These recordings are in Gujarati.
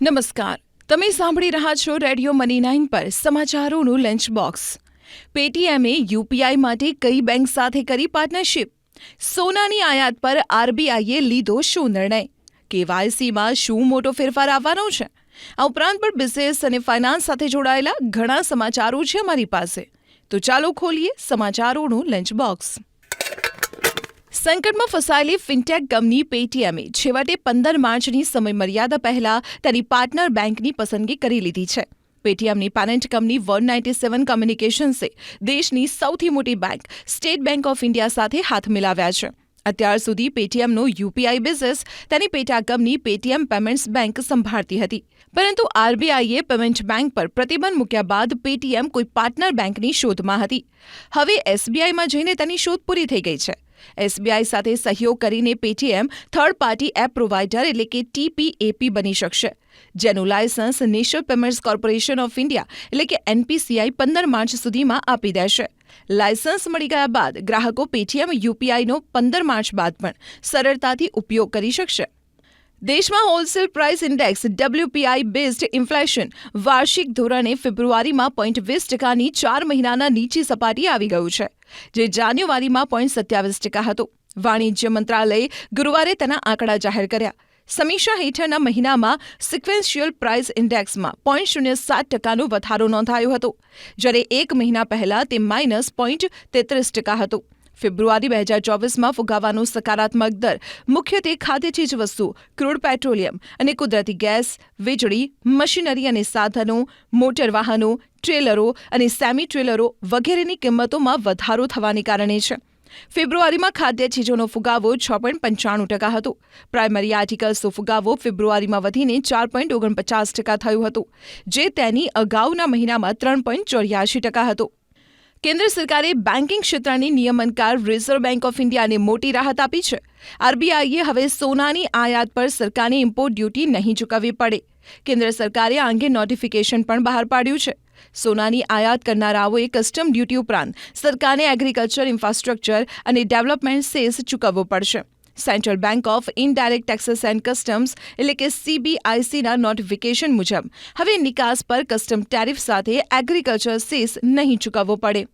નમસ્કાર. તમે સાંભળી રહ્યા છો રેડિયો મની નાઇન પર સમાચારોનું લંચ બોક્સ પેટીએમએ યુપીઆઈ માટે કઈ બેંક સાથે કરી પાર્ટનરશિપ સોનાની આયાત પર આરબીઆઈએ લીધો શું નિર્ણય? કેવાયસીમાં શું મોટો ફેરફાર આવવાનો છે? આ ઉપરાંત પણ બિઝનેસ અને ફાઇનાન્સ સાથે જોડાયેલા ઘણા સમાચારો છે અમારી પાસે. તો ચાલો ખોલીએ સમાચારોનું લંચ બોક્સ સંકટમાં ફસાયેલી ફિનટેક કંપની પેટીએમે છેવટે પંદર માર્ચની સમયમર્યાદા પહેલા તેની પાર્ટનર બેંકની પસંદગી કરી લીધી છે. પેટીએમની parent company one ninety seven કમ્યુનિકેશન્સે દેશની સૌથી મોટી bank State Bank of India સાથે હાથ મિલાવ્યા છે. અત્યાર સુધી પેટીએમનો યુપીઆઈ બિઝનેસ તેની પેટા કંપની પેટીએમ પેમેન્ટ્સ બેંક સંભાળતી હતી. પરંતુ આરબીઆઈએ પેમેન્ટ બેંક પર પ્રતિબંધ મૂક્યા બાદ પેટીએમ કોઈ પાર્ટનર બેંકની શોધમાં હતી. હવે એસબીઆઈમાં જઈને તેની શોધ પૂરી થઈ ગઈ છે. એસબીઆઈ સાથે સહયોગ કરીને Paytm third party app provider એટલે કે ટીપીએપી બની શકશે, જેનું licence National Payments Corporation of India એટલે કે એનપીસીઆઈ પંદર માર્ચ સુધીમાં આપી દેશે. લાયસન્સ મળી ગયા બાદ ગ્રાહકો પેટીએમ યુપીઆઈનો પંદર માર્ચ બાદ પણ સરળતાથી ઉપયોગ કરી શકશે. દેશમાં wholesale price index WPI based inflation વાર્ષિક ધોરણે ફેબ્રુઆરીમાં પોઈન્ટ વીસ ટકાની ચાર મહિનાના નીચી સપાટી આવી ગયું છે, જે જાન્યુઆરીમાં પોઈન્ટ સત્યાવીસ ટકા હતું. વાણિજ્ય મંત્રાલયે ગુરુવારે તેના આંકડા જાહેર કર્યા. સમીક્ષા હેઠળના મહિનામાં સિક્વેન્શિયલ પ્રાઇસ ઇન્ડેક્સમાં પોઈન્ટ શૂન્ય સાત ટકાનો વધારો નોંધાયો હતો, જ્યારે એક મહિના પહેલા તે માઇનસ પોઈન્ટ તેત્રીસ ટકા હતો. ફેબ્રુઆરી બે હજાર ચોવીસમાં ફુગાવાનો સકારાત્મક દર. મુખ્યત્વે ખાદ્ય ચીજવસ્તુ, ક્રૂડ પેટ્રોલિયમ અને કુદરતી ગેસ, વીજળી, મશીનરી અને સાધનો, મોટર વાહનો, ટ્રેલરો અને સેમી ટ્રેલરો વગેરેની કિંમતોમાં વધારો થવાને કારણે છે. ફેબ્રુઆરીમાં ખાદ્ય ચીજોનો ફુગાવો છ પોઈન્ટ પંચાણું ટકા હતો. પ્રાઇમરી આર્ટિકલ્સનો ફુગાવો ફેબ્રુઆરીમાં વધીને ચાર પોઈન્ટ ઓગણપચાસ ટકા થયું હતું, જે તેની અગાઉના મહિનામાં ત્રણ પોઈન્ટ ચોર્યાસી ટકા હતો. કેન્દ્ર સરકારે બેન્કિંગ ક્ષેત્રની નિયમનકાર રિઝર્વ બેંક ઓફ ઇન્ડિયાને મોટી રાહત આપી છે. આરબીઆઈએ હવે સોનાની આયાત પર સરકારને ઇમ્પોર્ટ ડ્યુટી નહીં ચૂકવવી પડે. કેન્દ્ર સરકારે આ અંગે નોટિફિકેશન પણ બહાર પાડ્યું છે. સોનાની આયાત કરનારાઓએ કસ્ટમ ડ્યુટી ઉપરાંત સરકારને એગ્રીકલ્ચર ઇન્ફ્રાસ્ટ્રક્ચર અને ડેવલપમેન્ટ સેસ ચૂકવવો પડશે. Central Bank of Indirect Taxes and Customs એટલે કે સીબીઆઈસીના નોટિફિકેશન મુજબ. હવે નિકાસ પર કસ્ટમ ટેરિફ સાથે એગ્રીકલ્ચર સેસ નહીં ચૂકવવો પડે.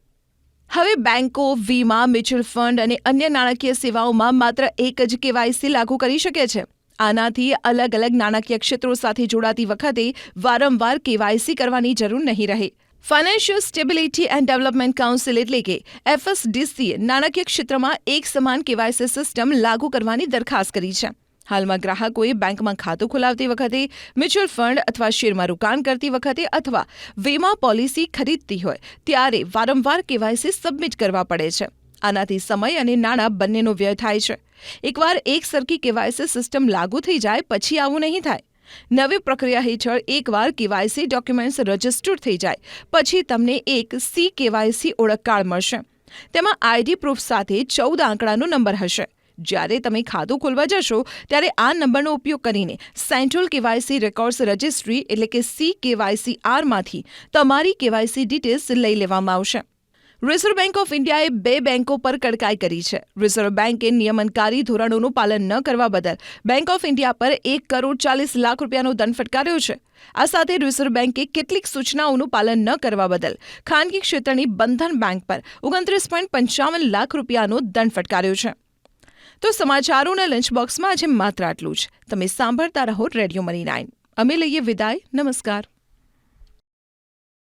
હવે બેંકો, વીમા મ્યુચ્યુઅલ ફંડ અને અન્ય નાણાકીય સેવાઓમાં માત્ર એક જ કેવાયસી લાગુ કરી શકે છે. આનાથી અલગ અલગ નાણાકીય ક્ષેત્રો સાથે જોડાતી વખતે વારંવાર કેવાયસી કરવાની જરૂર નહીં રહે. Financial stability and development council એટલે કે એફએસડીસીએ નાણાકીય ક્ષેત્રમાં એક સમાન કેવાયસી સિસ્ટમ લાગુ કરવાની દરખાસ્ત કરી છે. હાલમાં ગ્રાહકોએ બેંકમાં ખાતું ખોલાવતી વખતે મ્યુચ્યુઅલ ફંડ અથવા શેરમાં રોકાણ કરતી વખતે અથવા વીમા પોલિસી ખરીદતી હોય ત્યારે વારંવાર કેવાયસી સબમિટ કરવા પડે છે. આનાથી સમય અને નાણાં બંનેનો વ્યય થાય છે. એકવાર એક સરખી કેવાયસી સિસ્ટમ લાગુ થઈ જાય, પછી આવું નહીં થાય. નવી પ્રક્રિયા હેઠળ એકવાર કેવાયસી ડોક્યુમેન્ટ્સ રજિસ્ટર્ડ થઈ જાય, પછી તમને એક સી કેવાયસી ઓળખ કાર્ડ મળશે. તેમાં આઈડી પ્રૂફ સાથે ચૌદ આંકડાનો નંબર હશે. જ્યારે તમે ખાતું ખોલવા જશો, ત્યારે આ નંબરનો ઉપયોગ કરીને સેન્ટ્રલ કેવાયસી રેકોર્ડ્સ રજિસ્ટ્રી એટલે કે સી કેવાયસી આરમાંથી તમારી કેવાયસી ડિટેલ્સ લઈ લેવામાં આવશે. રિઝર્વ બેંક ઓફ ઇન્ડિયાએ બે બેંકો પર કડકાઈ કરી છે. રિઝર્વ બેંકે નિયમનકારી ધોરણોનું પાલન ન કરવા બદલ બેંક ઓફ ઇન્ડિયા પર એક કરોડ ચાલીસ લાખ રૂપિયાનો દંડ ફટકાર્યો છે. આ સાથે રિઝર્વ બેંકે કેટલીક સૂચનાઓનું પાલન ન કરવા બદલ ખાનગી ક્ષેત્રની બંધન બેંક પર ઓગણત્રીસ પોઈન્ટ પંચાવન લાખ રૂપિયાનો દંડ ફટકાર્યો છે. તો સમાચારોના લંચ બોક્સમાં આજે માત્ર આટલું જ. તમે સાંભળતા રહો રેડિયો મની નાઇન અમે લઈએ વિદાય. નમસ્કાર.